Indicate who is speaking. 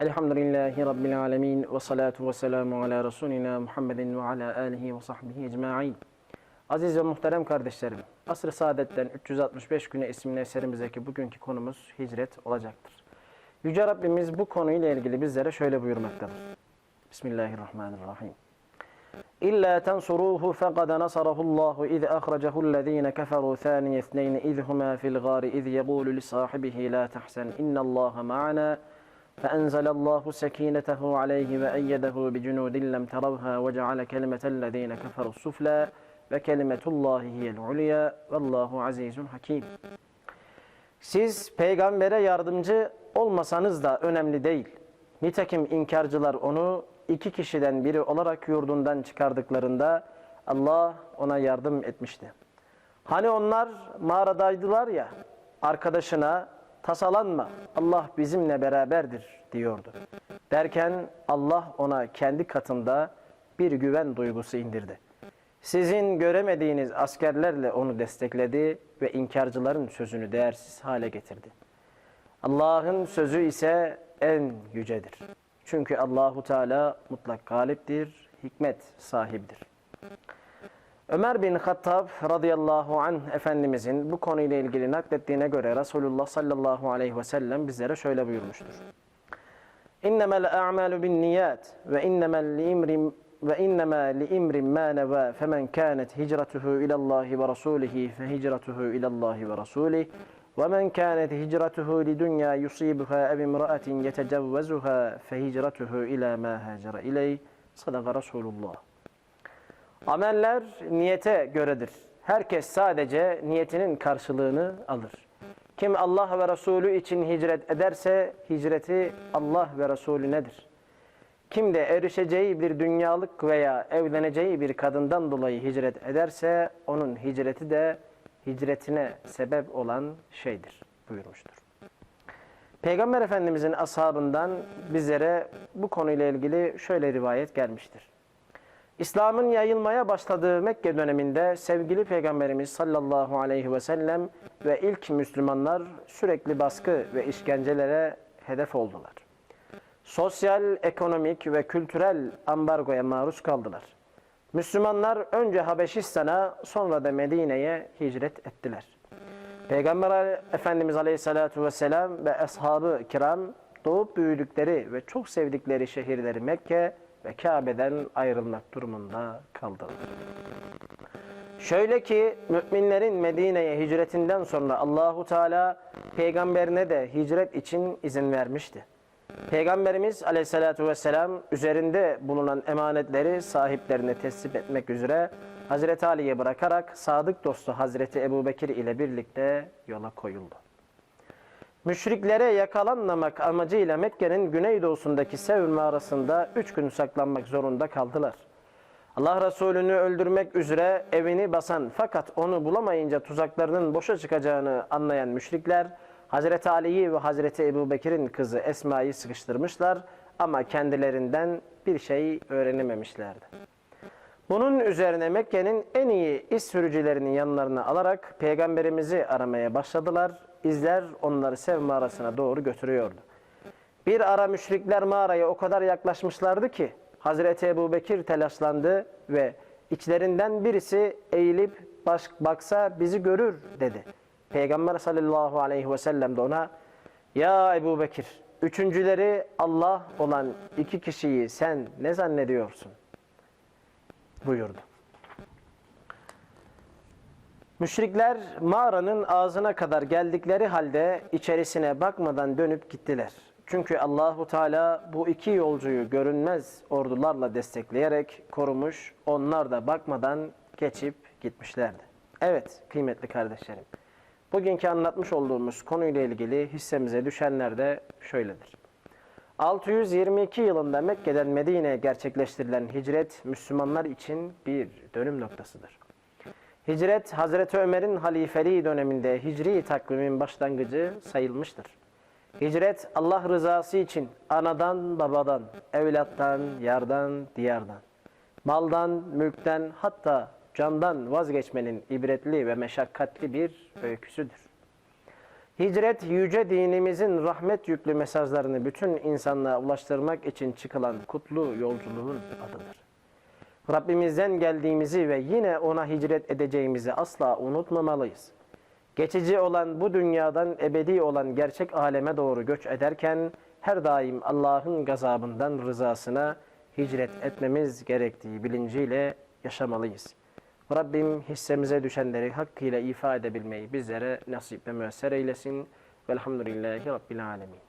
Speaker 1: Elhamdülillahi Rabbil alemin ve salatu ve selamu ala Resulina Muhammedin ve ala alihi ve sahbihi ecma'in. Aziz ve muhterem kardeşlerim, Asr-ı Saadet'ten 365 güne isimli eserimizdeki bugünkü konumuz hicret olacaktır. Yüce Rabbimiz bu konuyla ilgili bizlere şöyle buyurmaktadır. Bismillahirrahmanirrahim. İlla tensuruhu fekad nasarahullahu iz ahracehüllezine keferu thaniye ithneyn iz huma fil gari iz yegulu li sahibihi la tahsen innallaha ma'ana فأنزل الله سكينته عليه وأيده بجنود لم تروها وجعل كلمة الذين كفروا السفلى وكلمة الله هي العليا والله عزيز حكيم Siz peygambere yardımcı olmasanız da önemli değil. Nitekim inkarcılar onu iki kişiden biri olarak yurdundan çıkardıklarında Allah ona yardım etmişti. Hani onlar mağaradaydılar ya, arkadaşına tasalanma Allah bizimle beraberdir diyordu. Derken Allah ona kendi katında bir güven duygusu indirdi. Sizin göremediğiniz askerlerle onu destekledi ve inkarcıların sözünü değersiz hale getirdi. Allah'ın sözü ise en yücedir. Çünkü Allahu Teala mutlak galiptir, hikmet sahibidir. Ömer bin Hattab radıyallahu anh Efendimizin bu konuyla ilgili naklettiğine göre Resulullah sallallahu aleyhi ve sellem bizlere şöyle buyurmuştur. İnnemel a'malu bin niyat ve innemel li imrim ve innema li imrin ma neva femen kanet hicratuhu ilallahi ve rasulihi fe hicratuhu ilallahi ve rasulih ve men kanet hicratuhu li dunya yusibuha ev imraatin yetecevvezuha fe hicratuhu ila ma hacera ileyh sadaka Resulullah. Ameller niyete göredir. Herkes sadece niyetinin karşılığını alır. Kim Allah ve Resulü için hicret ederse hicreti Allah ve Resulünedir. Kim de erişeceği bir dünyalık veya evleneceği bir kadından dolayı hicret ederse onun hicreti de hicretine sebep olan şeydir buyurmuştur. Peygamber Efendimizin ashabından bizlere bu konuyla ilgili şöyle rivayet gelmiştir. İslam'ın yayılmaya başladığı Mekke döneminde sevgili Peygamberimiz sallallahu aleyhi ve sellem ve ilk Müslümanlar sürekli baskı ve işkencelere hedef oldular. Sosyal, ekonomik ve kültürel ambargoya maruz kaldılar. Müslümanlar önce Habeşistan'a sonra da Medine'ye hicret ettiler. Peygamber Efendimiz Aleyhisselatü Vesselam ve ashabı kiram doğup büyüdükleri ve çok sevdikleri şehirleri Mekke ve Kabe'den ayrılmak durumunda kaldılar. Şöyle ki müminlerin Medine'ye hicretinden sonra Allahu Teala peygamberine de hicret için izin vermişti. Peygamberimiz Aleyhisselatü vesselam üzerinde bulunan emanetleri sahiplerine teslim etmek üzere Hazreti Ali'ye bırakarak sadık dostu Hazreti Ebubekir ile birlikte yola koyuldu. Müşriklere yakalanmamak amacıyla Mekke'nin güneydoğusundaki Sevr mağarasında üç gün saklanmak zorunda kaldılar. Allah Resulü'nü öldürmek üzere evini basan fakat onu bulamayınca tuzaklarının boşa çıkacağını anlayan müşrikler Hazreti Ali'yi ve Hazreti Ebu Bekir'in kızı Esma'yı sıkıştırmışlar ama kendilerinden bir şey öğrenememişlerdi. Bunun üzerine Mekke'nin en iyi iş sürücülerinin yanlarına alarak peygamberimizi aramaya başladılar. İzler onları Sev mağarasına doğru götürüyordu. Bir ara müşrikler mağaraya o kadar yaklaşmışlardı ki Hazreti Ebu Bekir telaşlandı ve içlerinden birisi eğilip baş, baksa bizi görür dedi. Peygamber sallallahu aleyhi ve sellem de ona Ya Ebu Bekir üçüncüleri Allah olan iki kişiyi sen ne zannediyorsun? buyurdu. Müşrikler mağaranın ağzına kadar geldikleri halde içerisine bakmadan dönüp gittiler. Çünkü Allahu Teala bu iki yolcuyu görünmez ordularla destekleyerek korumuş, onlar da bakmadan geçip gitmişlerdi. Evet kıymetli kardeşlerim. Bugünkü anlatmış olduğumuz konuyla ilgili hissemize düşenler de şöyledir. 622 yılında Mekke'den Medine'ye gerçekleştirilen hicret Müslümanlar için bir dönüm noktasıdır. Hicret Hazreti Ömer'in halifeliği döneminde hicri takvimin başlangıcı sayılmıştır. Hicret Allah rızası için anadan babadan, evlattan, yardan, diyardan, maldan, mülkten hatta candan vazgeçmenin ibretli ve meşakkatli bir öyküsüdür. Hicret yüce dinimizin rahmet yüklü mesajlarını bütün insanlığa ulaştırmak için çıkılan kutlu yolculuğun adıdır. Rabbimizden geldiğimizi ve yine ona hicret edeceğimizi asla unutmamalıyız. Geçici olan bu dünyadan ebedi olan gerçek aleme doğru göç ederken her daim Allah'ın gazabından rızasına hicret etmemiz gerektiği bilinciyle yaşamalıyız. Rabbim hissemize düşenleri hakkıyla ifade edebilmeyi bizlere nasip ve müesser eylesin. Velhamdülillahi Rabbil Alemin.